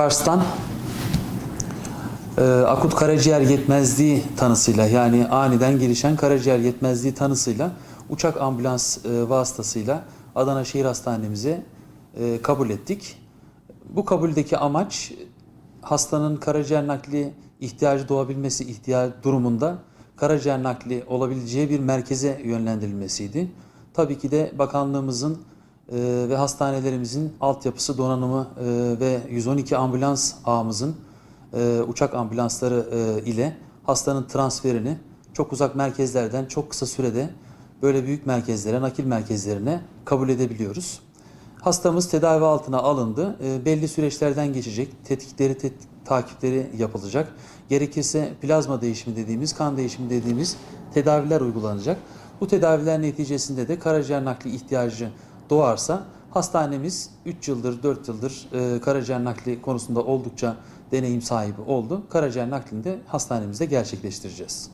Kars'tan akut karaciğer yetmezliği tanısıyla yani aniden gelişen karaciğer yetmezliği tanısıyla uçak ambulans vasıtasıyla Adana Şehir Hastanemize kabul ettik. Bu kabuldeki amaç hastanın karaciğer nakli ihtiyacı doğabilmesi ihtiyaç durumunda karaciğer nakli olabileceği bir merkeze yönlendirilmesiydi. Tabii ki de bakanlığımızın ve hastanelerimizin altyapısı donanımı e, ve 112 ambulans ağımızın e, uçak ambulansları e, ile hastanın transferini çok uzak merkezlerden çok kısa sürede böyle büyük merkezlere, nakil merkezlerine kabul edebiliyoruz. Hastamız tedavi altına alındı. Belli süreçlerden geçecek. Tetkikleri, tet- takipleri yapılacak. Gerekirse plazma değişimi dediğimiz, kan değişimi dediğimiz tedaviler uygulanacak. Bu tedaviler neticesinde de karaciğer nakli ihtiyacı doğarsa hastanemiz 3 yıldır, 4 yıldır e, karaciğer nakli konusunda oldukça deneyim sahibi oldu. Karaciğer naklini de hastanemizde gerçekleştireceğiz.